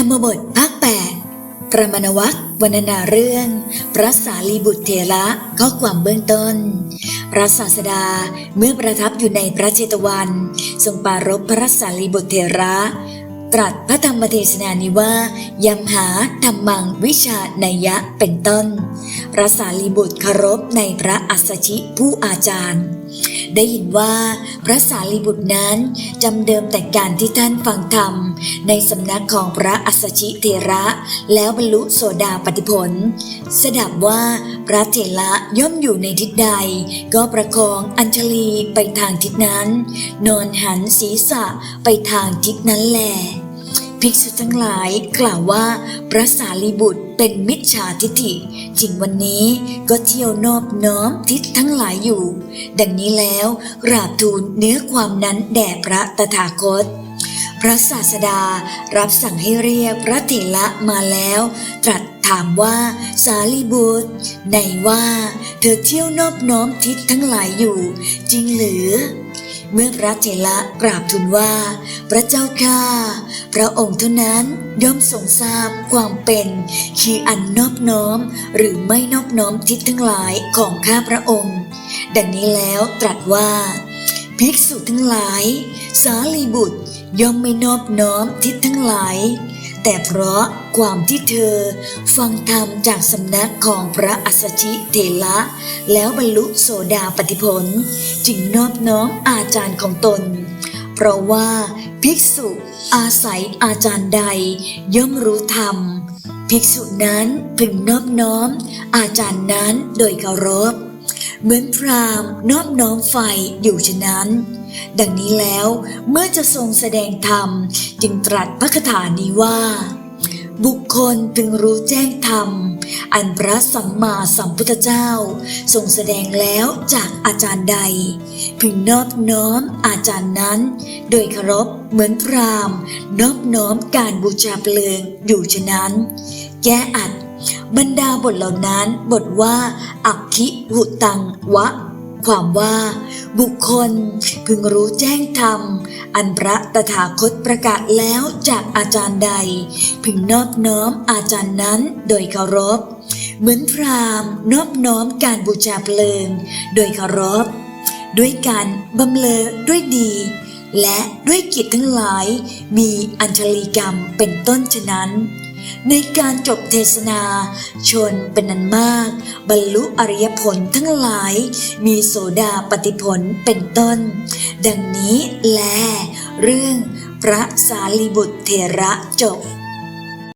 รรมบทภาคแปดประมณวัควรรณนาเรื่อง พระสารีบุตรเถระข้อความเบื้องต้น พระศาสดาเมื่อประทับอยู่ในพระเจตวัน ทรงปรารภพระสารีบุตรเถระ ตรัสพระธรรมเทศนานี้ว่ายำหาธรรมังวิชาไนยะเป็นต้น พระสารีบุตรเคารพในพระอัสสชิผู้อาจารย์ ได้ยินว่าพระสารีบุตรนั้นจำเดิมแต่การที่ท่านฟังธรรม ในสำนักของพระอัสสชิเทระ แล้วบรรลุโสดาปติผล สดับว่าพระเถระย่อมอยู่ในทิศใด ก็ประคองอัญชลีไปทางทิศนั้น นอนหันศีรษะไปทางทิศนั้นแหละ ภิกษุทั้งหลายกล่าวว่าพระสารีบุตรเป็นมิจฉาทิฏฐิจริงวันนี้ก็เที่ยวนอบน้อมทิศทั้งหลายอยู่ ดังนี้แล้วกราบทูลเนื้อความนั้นแด่พระตถาคต พระศาสดารับสั่งให้เรียกพระเถระมาแล้ว ตรัสถามว่าสารีบุตรไหนว่า เธอเที่ยวนอบน้อมทิศทั้งหลายอยู่ จริงหรือเมื่อพระเถระกราบทูลว่า พระเจ้าข้า พระองค์เท่านั้นย่อมทรงทราบความเป็นคืออันนอบน้อม หรือไม่นอบน้อมทิศทั้งหลายของข้าพระองค์ ดังนี้แล้วตรัสว่า ภิกษุทั้งหลาย สารีบุตรย่อมไม่นอบน้อมทิศทั้งหลาย แต่เพราะความที่เธอฟังธรรมจากสำนักของพระอัสสชิเถระ แล้วบรรลุโสดาปติผล จึงนอบน้อมอาจารย์ของตน เพราะว่า ภิกษุอาศัยอาจารย์ใด ย่อมรู้ธรรม ภิกษุนั้นพึงนอบน้อม อาจารย์นั้นโดยเคารพ เหมือนพราหมณ์นอบน้อมไฟอยู่ฉะนั้น ดังนี้แล้วเมื่อจะทรงแสดงธรรมจึงตรัสพระคาถานี้ว่า บุคคลพึงรู้แจ้งธรรม อันพระสัมมาสัมพุทธเจ้า ทรงแสดงแล้วจากอาจารย์ใด พึงนอบน้อมอาจารย์นั้น โดยเคารพเหมือนพราหมณ์นอบน้อมการบูชาเพลิงอยู่ฉะนั้น แก้อัดบรรดาบทเหล่านั้นบทว่าอักขิหุตังวะ ความว่า บุคคลพึงรู้แจ้งธรรม อันพระตถาคตประกาศแล้วจากอาจารย์ใด พึงนอบน้อมอาจารย์นั้นโดยเคารพ เหมือนพราหมณ์นอบน้อมการบูชาเพลิง โดยเคารพ ด้วยการบำเลอด้วยดี และด้วยกิจทั้งหลายมีอัญชลีกรรมเป็นต้นฉะนั้น ในการจบเทศนาชนเป็นนันมาก บรรลุอริยผลทั้งหลาย มีโสดาปฏิผลเป็นต้น ดังนี้แล เรื่องพระสารีบุตรเถระจบ